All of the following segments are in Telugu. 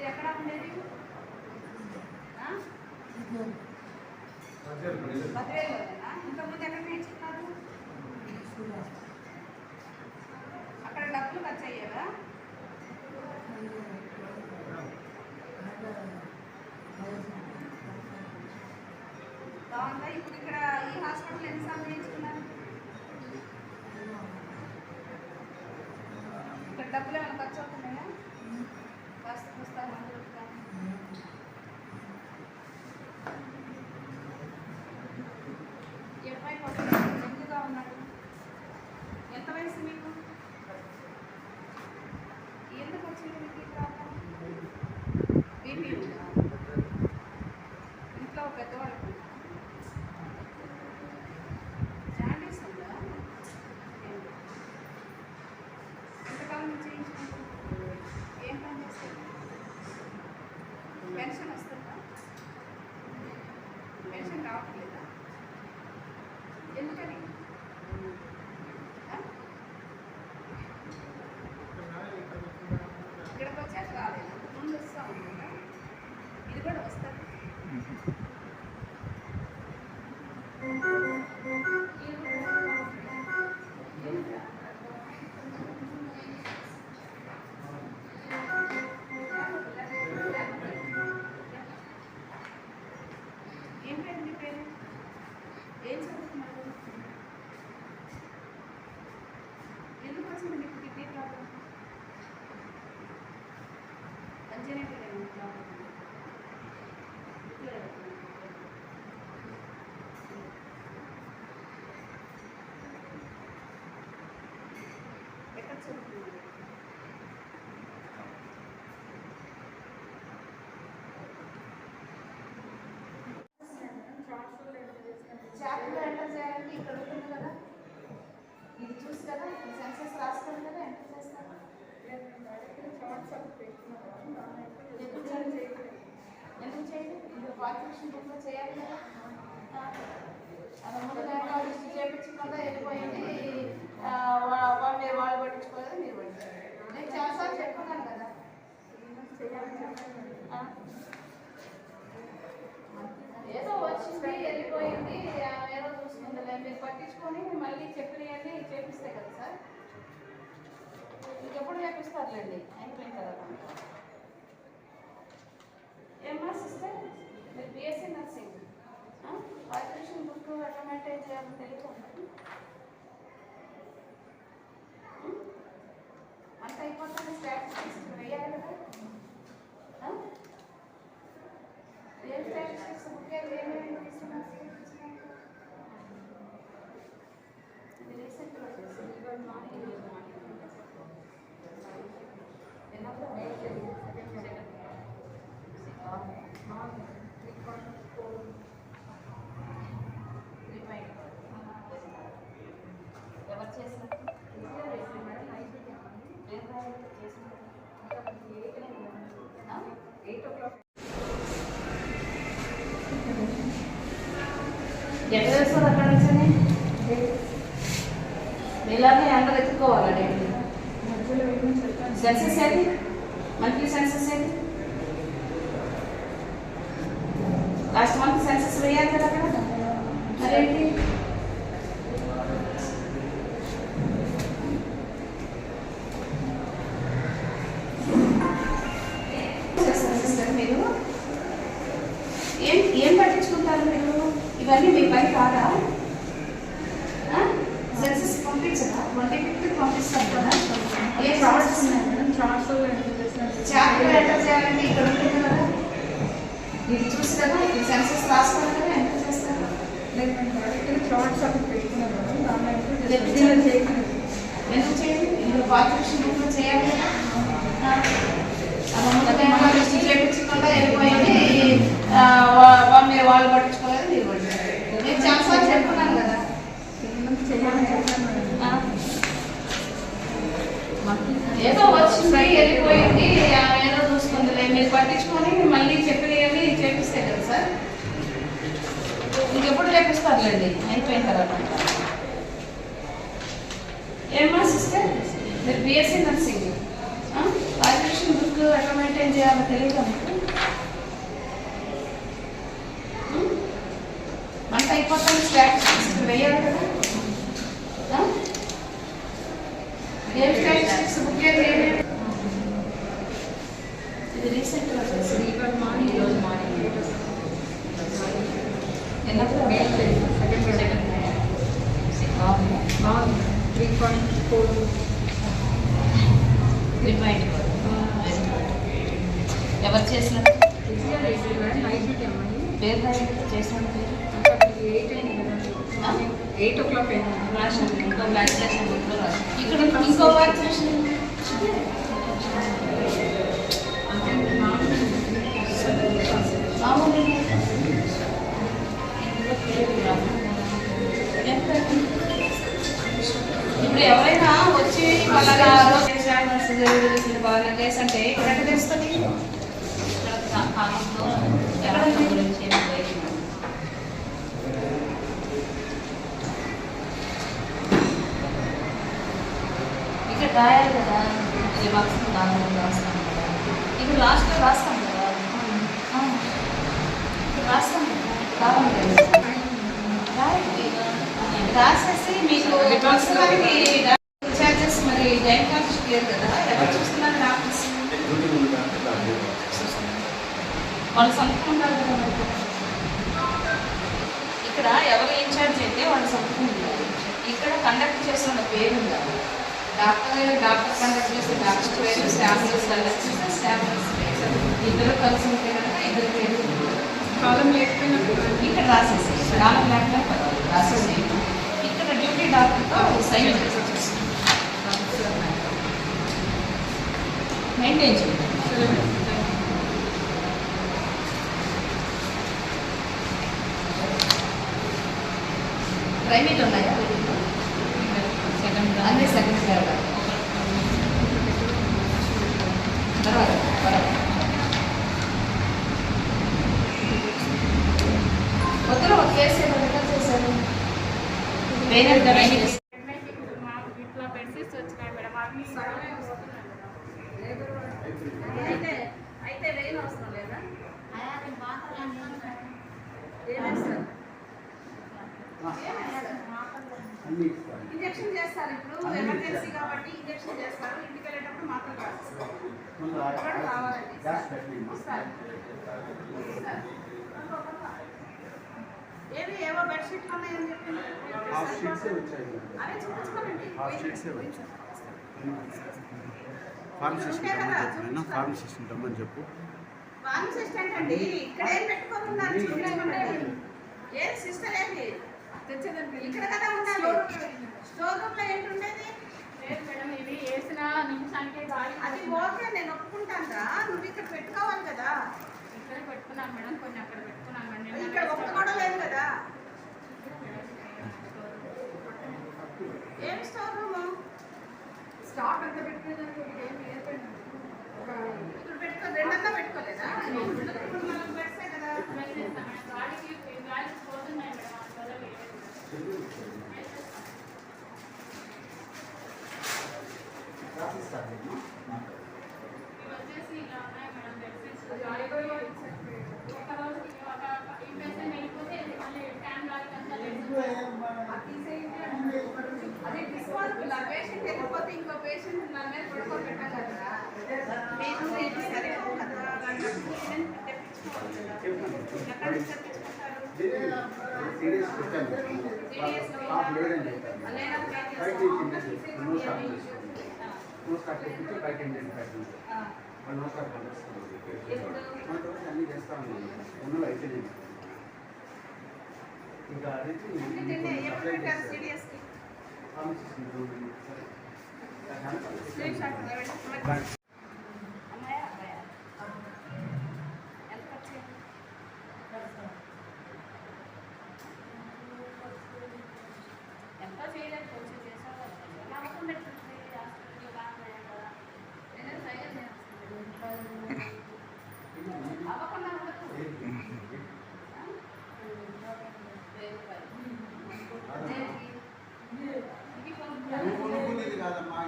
మీరు ఎక్కడ ఉండేది? ఆ? ఇంతకుముందు ఎక్కడ నేర్చుకున్నారు? అక్కడ డబ్బులు ఖర్చు అయ్యేవా బాగుందా? ఇప్పుడు ఇక్కడ ఈ హాస్పిటల్ ఎన్నిసార్లు నేర్చుకున్నారు? ఇక్కడ డబ్బులు ఏమైనా ఖర్చు అవుతుంది వస్తు పుస్తకాలు మందులు కానీ ఈ అబ్బాయి కొంచెం యంగ్గా ఉన్నాడు ఎంత వయసు మీకు ఎందుకు వచ్చింది మీకు ఈ ప్రాబ్లం బీపీ ఉందా ఇంట్లో పెద్దవాళ్ళకు జాండీస్ ఉందా ఏంటి? ఎంతకాలం నుంచి చేయించుకుంటున్నారు ఏం పని చేస్తారు పెన్షన్ వస్తుందా ఎందుకు చేయండి ఎందుకు చేయండి ఇది చేయాలి కదా అది ముందుగా లిస్ట్ చేయించకుండా వెళ్ళిపోయింది వాళ్ళు వాళ్ళు పట్టించుకోలేదు మీరు పట్టించుకోలేదు నేను చాలాసార్లు చెప్పుకున్నాను కదా ఏదో వచ్చింది వెళ్ళిపోయింది ఏదో చూసుకుందిలే మీరు పట్టించుకొని మళ్ళీ చెప్పినవన్నీ చేపిస్తే కదా సార్. ఎప్పుడు చేపిస్తారులేండి అయిపోయిన తర్వాత ఏమా సిస్టర్? మీరు బిఎస్సీ నర్సింగ్? ఆపరేషన్ బుక్ ఎట్లా మెయింటైన్ తెలియకుండా అంత అయిపోతుంది స్టాటిస్టిక్స్ వేయాలి కదా. ఏం స్టాటిస్టిక్స్ బుక్ ఏమేమి తీసుకున్నారు ఇది రీసెంట్గా చేసింది ఇవాళ మార్నింగ్ ఈరోజు మార్నింగ్ ఎన్నప్పుడు ఎవరు చేసినట్టు ఎయిట్ ఓ క్లాక్ ఎక్కడ వేస్తారు అక్కడ నుంచి ఇలాగే అంత వెతుక్కోవాలండి సెన్సెస్ ఏది? మంత్లీ సెన్సెస్ ఏది? లాస్ట్ మంత్ సెన్సెస్ వేయాలి కదా అక్కడ మరేంటి చేస్తారు సిస్టర్ మీరు ఏం ఏం పట్టించుకుంటారు మీరు? ఇవన్నీ మీ పని కాదా? సెన్సెస్ పంపించరా? ట్వంటీ ఫిఫ్త్ పంపిస్తారు కదా? ఏ ప్రాసెస్ ఉన్నాయి మేడం? చార్ట్లో ఎంటర్ చేయాలంటే ఇక్కడ ఉంటుంది కదా. ఇది చూసి కదా సెన్సెస్ రాసుకోవాలి కదా ఎంటర్ చేస్తారు ఎందుకు చేయండి ఇందులో పాత్రషన్ బుక్లో చేయాలి? కదా? ఆ. అలా ముందుగా ఏమన్నా లిస్ట్ చేయాలో 哎呀。ఎవరు చేసినట్టు పేరు చేసిన ఎయిట్ కదా ఎయిట్ ఓ క్లాక్ ఇక్కడ ఇంకో వ్యాక్సినేషన్ ఇప్పుడు ఎవరైనా వచ్చి వాళ్ళ బాగా అంటే ఎక్కడ తెలుస్తుంది గురించి ఇక్కడ రాయాలి కదా ఇది బాక్స్ దానిలో రాస్తాం కదా. ఇక్కడ లాస్ట్లో రాస్తాం కదా. రాస్తాం రాయండి. రాసేసి మీకు మరి జైన్ కాస్ట్ క్లియర్ కదా. ఎవరు చూస్తున్నారు డాక్టర్స్ వాళ్ళు సంతకుంటారు కదా మరి. ఇక్కడ ఎవరు ఇన్ఛార్జ్ అయితే వాళ్ళు సంతకుంటారు ఇక్కడ కండక్ట్ చేస్తున్న పేరు ఉండాలి. డాక్టర్ గారు డాక్టర్ కండక్ట్ చేస్తే డాక్టర్ పేరు స్టాఫ్ కండక్ట్ చేస్తే స్టాఫ్ ఇద్దరు కలిసి ఉంటే కనుక ఇద్దరు పేరు కాలం లేకపోయినప్పుడు ఇక్కడ రాసేసి కాలం లేకుండా పర్వాలేదు. రాసేసి ఇక్కడ డ్యూటీ డాక్టర్తో సైన్ చేసేసి. మెయింటైన్ చేయండి సరే మేడం థ్యాంక్ యూ ప్రైవేట్ ఉన్నాయా? సెకండ్ అన్నీ సెకండ్ ఫ్లోర్. తర్వాత. కొత్తలో ఒక కేసు రికార్డ్ చేశారు? వేరే రికార్డ్ చేశారు ఇట్లా బెనిఫిట్స్ వచ్చినాయి మేడం అవి అయితే అయితే వేలు అవసరం లేదా ఏమేస్తారు చేస్తారు. ఇప్పుడు ఎమర్జెన్సీ కాబట్టి ఇంజక్షన్ చేస్తారు. ఇంటికి వెళ్ళేటప్పుడు మాత్రం కావాలండి. ఏవి ఏవో బెడ్షీట్లు ఉన్నాయని చెప్పి అదే చూపించుకోనండి. ఫార్మసిస్ట్ ఫార్మసిస్ట్ రమ్మని చెప్పు. అసిస్టెంట్ అండి ఇక్కడ ఏం పెట్టుకోమన్నారు చూపించుకోండి ఏది సిస్టర్ ఏంటి తెచ్చేదండి ఇక్కడ కదా ఉండాలి. స్టోర్ రూమ్లో ఏంటి ఉండేది? లేదు మేడం ఇది వేసిన నిమిషానికి గాలి అది ఓకే నేను ఒప్పుకుంటాను రా. నువ్వు ఇక్కడ పెట్టుకోవాలి కదా. ఇక్కడ పెట్టుకున్నాను మేడం కొన్ని అక్కడ పెట్టుకున్నాను మేడం ఇక్కడ ఒప్పుకోవడం లేదు కదా. ఏం స్టోర్ రూమ్? స్టాక్ అంతా పెట్టుకునేదానికి ఏం లేదు. ఒక ఇక్కడ పెట్టుకో రెండంతా తెప్పించుకోవాలి కదా ఎక్కడ నుంచి తెప్పించుకుంటారు సీరియస్ పెట్టాను సీరియస్ స్టాఫ్ లేదని చెప్పాను అలాగే బయట ఇచ్చింది నో స్టాప్ నో స్టాప్ తెప్పించి బయట ఏంటంటే పెట్టింది వాళ్ళు నో స్టాప్ పంపిస్తున్నారు మనతో అన్ని చేస్తా ఉన్నాను ఉన్నవి అయితే నేను ఇంకా అడిగి నిన్నే ఎప్పుడు పెట్టారు సీరియస్ కి చేయలేదు కొంచెం చేసావు నమ్మకం పెట్టుకుంటే హాస్పిటల్ బాగా కదా నేను సైలెంట్ చేస్తాను అవ్వకుండా ఉండదు. కొనుక్కునేది కాదమ్మా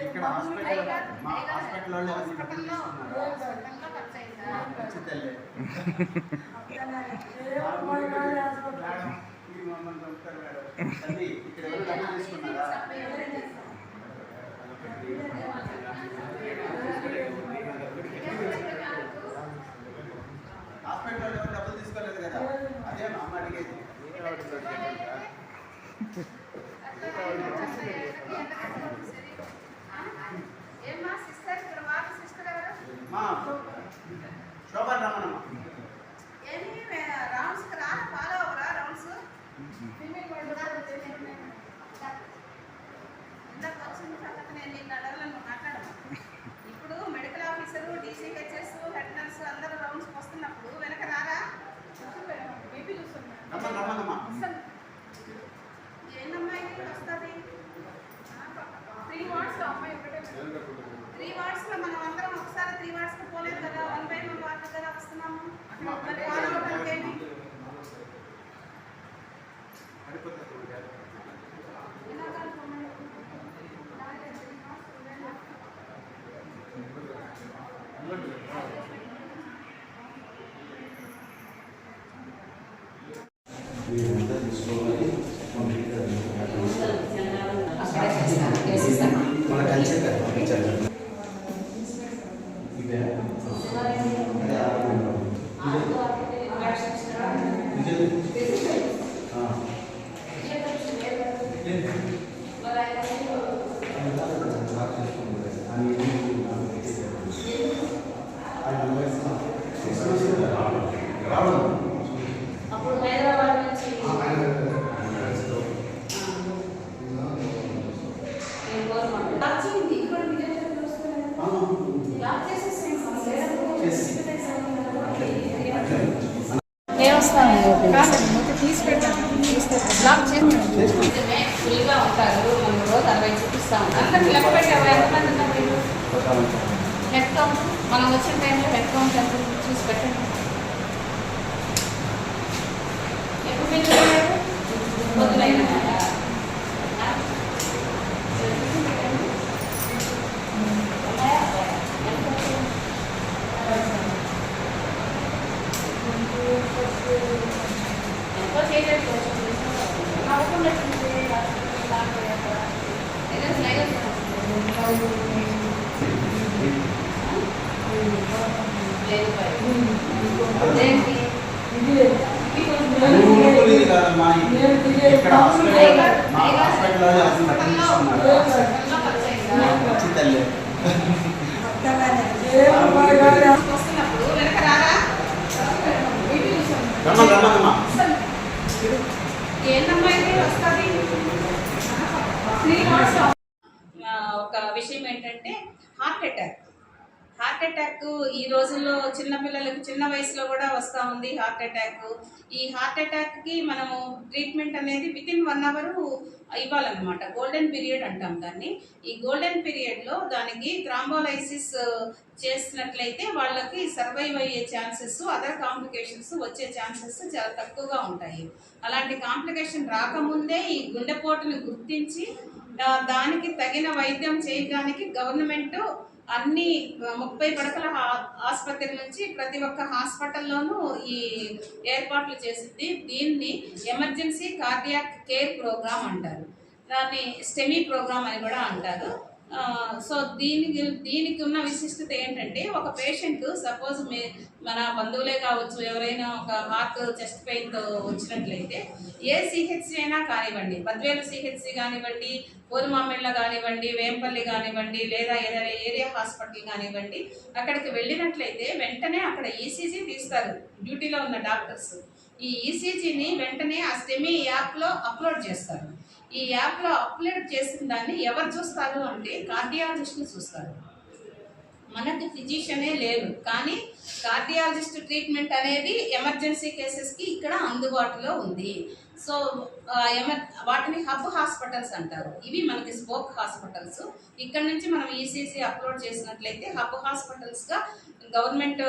ఇక్కడ హాస్పిటల్ మా హాస్పిటల్ వాళ్ళు హాస్పిటల్లో తీసుకున్నారు హాస్పిటల్లో ఈ మమ్మల్ని చంపుతారు మేడం. తల్లి, ఇక్కడ ఎవరు డబ్బులు తీసుకున్నారా? హాస్పిటల్లో ఎవరు డబ్బులు తీసుకోలేదు కదా అదే మా అమ్మ అడిగేది మా రమణమ్మ నేను వస్తాను తీసి పెట్టాను చేసి ఫుల్గా ఉంటారు మనం రోజు అరవై చూపిస్తాం అందరికి లెక్క పెట్టావు ఎంతమంది ఉన్నారు హెడ్ కౌంట్ మనం వచ్చిన టైంలో హెడ్ కౌంట్ ఎంత చూసి పెట్టండి ఎప్పుడు మీరు పొద్దునైనా ఎంతో చేయలేదు నవ్వుకున్నట్టుంది ఏదో స్లైడ్ లేదు భయ్. ఏంటి? ఊరుకునేది కాదమ్మా ఇక్కడ హాస్పిటల్ మా అసలు తల్లి వస్తున్నప్పుడు వెనక రారా బీపీ చూసాం. రమణ రమణమ్మ ఏందమ్మా ఇది వస్తుంది త్రీ మంత్స్ ఒక విషయం ఏంటంటే హార్ట్ అటాక్ హార్ట్ అటాక్ ఈ రోజుల్లో చిన్నపిల్లలకు చిన్న వయసులో కూడా వస్తూ ఉంది హార్ట్ అటాక్. ఈ హార్ట్ అటాక్కి మనము ట్రీట్మెంట్ అనేది విత్ ఇన్ వన్ అవర్ ఇవ్వాలన్నమాట. గోల్డెన్ పీరియడ్ అంటాం దాన్ని. ఈ గోల్డెన్ పీరియడ్లో దానికి థ్రాంబోలైసిస్ చేసినట్లయితే వాళ్ళకి సర్వైవ్ అయ్యే ఛాన్సెస్ అదర్ కాంప్లికేషన్స్ వచ్చే ఛాన్సెస్ చాలా తక్కువగా ఉంటాయి. అలాంటి కాంప్లికేషన్ రాకముందే ఈ గుండెపోటును గుర్తించి దానికి తగిన వైద్యం చేయడానికి గవర్నమెంట్ అన్ని ముప్పై పడకల ఆసుపత్రి నుంచి ప్రతి ఒక్క హాస్పిటల్లోనూ ఈ ఏర్పాట్లు చేసింది. దీన్ని ఎమర్జెన్సీ కార్డియాక్ కేర్ ప్రోగ్రామ్ అంటారు. దాన్ని స్టెమీ ప్రోగ్రామ్ అని కూడా అంటారు. సో దీనికి దీనికి ఉన్న విశిష్టత ఏంటంటే ఒక పేషెంట్ సపోజ్ మీ మన బంధువులే కావచ్చు ఎవరైనా ఒక హార్ట్ చెస్ట్ పెయిన్తో వచ్చినట్లయితే ఏ సిహెచ్సి అయినా కానివ్వండి బద్వేలు సిహెచ్సి కానివ్వండి పూర్వమామిళ్ళ కానివ్వండి వేంపల్లి కానివ్వండి లేదా ఏదైనా ఏరియా హాస్పిటల్ కానివ్వండి అక్కడికి వెళ్ళినట్లయితే వెంటనే అక్కడ ఈసీజీ తీస్తారు. డ్యూటీలో ఉన్న డాక్టర్స్ ఈ ఈసీజీని వెంటనే ఆ స్టెమీ యాప్లో అప్లోడ్ చేస్తారు. ఈ యాప్లో అప్లోడ్ చేసిన దాన్ని ఎవరు చూస్తారు అంటే కార్డియాలజిస్టులు చూస్తారు. మనకి ఫిజిషియనే లేరు కానీ కార్డియాలజిస్ట్ ట్రీట్మెంట్ అనేది ఎమర్జెన్సీ కేసెస్కి ఇక్కడ అందుబాటులో ఉంది. సో ఎమర్ వాటిని హబ్ హాస్పిటల్స్ అంటారు. ఇవి మనకి స్పోక్ హాస్పిటల్స్. ఇక్కడ నుంచి మనం ఈసీసీ అప్లోడ్ చేసినట్లయితే hub హాస్పిటల్స్గా government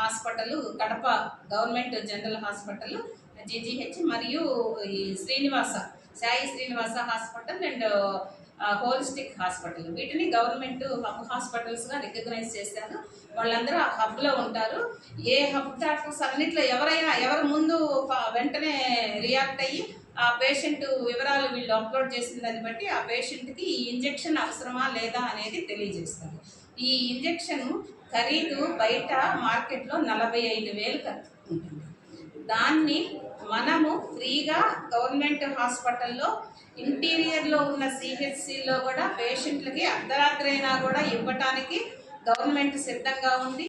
hospital Kadapa government general hospital GGH మరియు ఈ Srinivasa Sai Srinivasa hospital and holistic hospital. వీటిని గవర్నమెంట్ హబ్ హాస్పిటల్స్గా రికగ్నైజ్ చేశారు. వాళ్ళందరూ ఆ హబ్లో ఉంటారు. ఏ హబ్ డాక్టర్స్ అన్నిట్లో ఎవరైనా ఎవరి ముందు వెంటనే రియాక్ట్ అయ్యి ఆ పేషెంట్ వివరాలు వీళ్ళు అప్లోడ్ చేసిన దాన్ని బట్టి ఆ పేషెంట్కి ఈ ఇంజెక్షన్ అవసరమా లేదా అనేది తెలియజేస్తారు. ఈ ఇంజెక్షన్ ఖరీదు బయట మార్కెట్లో నలభై ఐదు వేలు ఖర్చు ఉంటుంది దాన్ని మనము ఫ్రీగా గవర్నమెంట్ హాస్పిటల్లో ఇంటీరియర్లో ఉన్న సిహెచ్సిలో కూడా పేషెంట్లకి అర్ధరాత్రి అయినా కూడా ఇవ్వటానికి గవర్నమెంట్ సిద్ధంగా ఉంది.